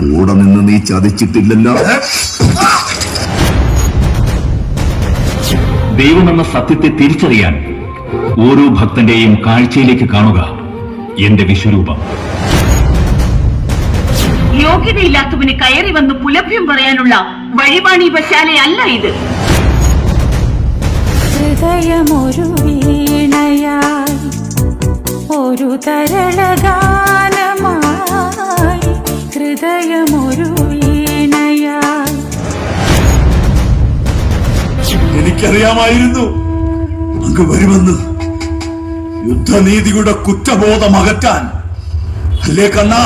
കൂടെ നിന്ന് നീ ചതിച്ചിട്ടില്ലല്ലോ. ദൈവമെന്ന സത്യത്തെ തിരിച്ചറിയാൻ ഓരോ ഭക്തന്റെയും കാഴ്ചയിലേക്ക് കാണുക എന്റെ വിശ്വരൂപം. യോഗ്യതയില്ലാത്തവന് കയറി വന്ന് പുലഭ്യം പറയാനുള്ള വഴിപാണി പശാലയല്ല ഇത്. ഹൃദയമൊരു വീണയായി ഒരു തരളഗാനമായി എനിക്കറിയാമായിരുന്നു അങ്ങ് വരുമെന്ന്. യുദ്ധനീതിയുടെ കുറ്റബോധം അകറ്റാൻ. അല്ലേ കണ്ണാ?